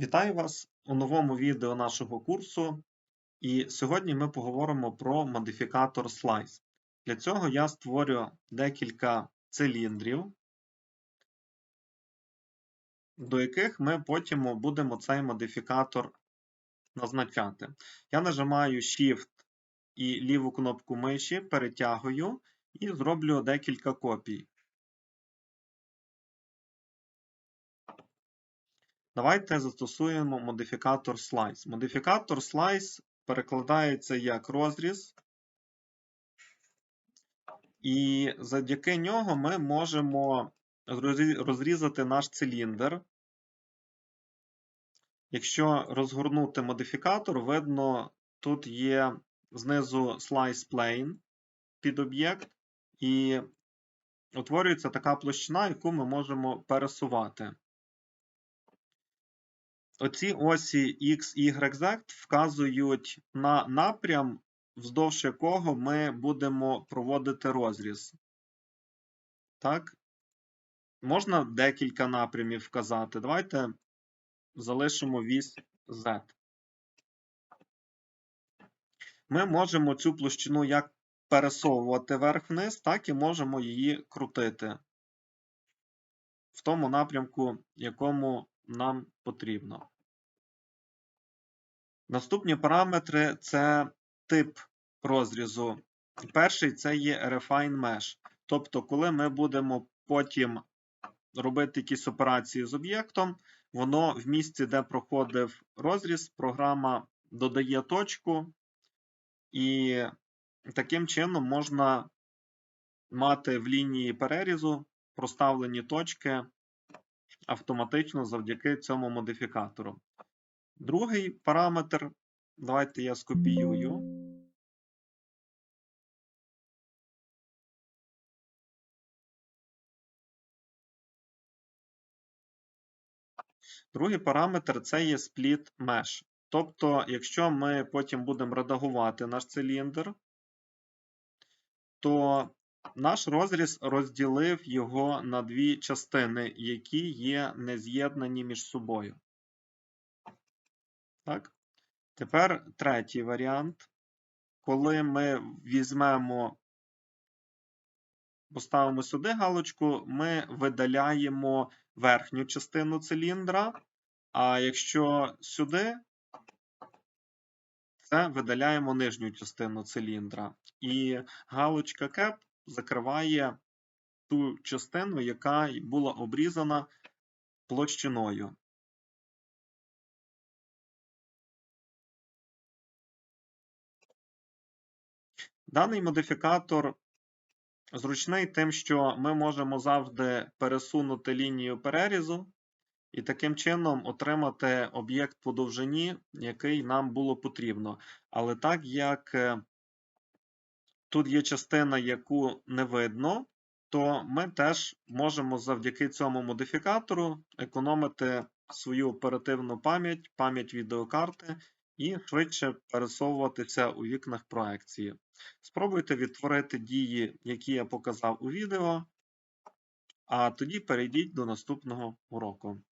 Вітаю вас у новому відео нашого курсу. І сьогодні ми поговоримо про модифікатор Slice. Для цього я створю декілька циліндрів, до яких ми потім будемо цей модифікатор назначати. Я нажимаю Shift і ліву кнопку миші, перетягую і зроблю декілька копій. Давайте застосуємо модифікатор Slice. Модифікатор Slice перекладається як розріз, і завдяки нього ми можемо розрізати наш циліндр. Якщо розгорнути модифікатор, видно, тут є знизу Slice Plane під об'єкт, і утворюється така площина, яку ми можемо пересувати. Оці осі X, Y, Z вказують на напрям, вздовж якого ми будемо проводити розріз. Так? Можна декілька напрямів вказати. Давайте залишимо вісь Z. Ми можемо цю площину як пересовувати вверх-вниз, так і можемо її крутити в тому напрямку, якому нам потрібно. Наступні параметри це тип розрізу. Перший це є Refine Mesh. Тобто, коли ми будемо потім робити якісь операції з об'єктом, воно в місці, де проходив розріз, програма додає точку, і таким чином можна мати в лінії перерізу проставлені точки автоматично завдяки цьому модифікатору. Другий параметр, давайте я скопіюю. Другий параметр це є split mesh. Тобто, якщо ми потім будемо редагувати наш циліндр, то наш розріз розділив його на дві частини, які є нез'єднані між собою. Так? Тепер третій варіант. Коли ми візьмемо, поставимо сюди галочку, ми видаляємо верхню частину циліндра, а якщо сюди, це видаляємо нижню частину циліндра. І галочка Cap закриває ту частину, яка була обрізана площиною. Даний модифікатор зручний тим, що ми можемо завжди пересунути лінію перерізу і таким чином отримати об'єкт по довжині, який нам було потрібно. Але так як е, тут є частина, яку не видно, то ми теж можемо завдяки цьому модифікатору економити свою оперативну пам'ять, пам'ять відеокарти і швидше пересовуватися у вікнах проекції. Спробуйте відтворити дії, які я показав у відео, а тоді перейдіть до наступного уроку.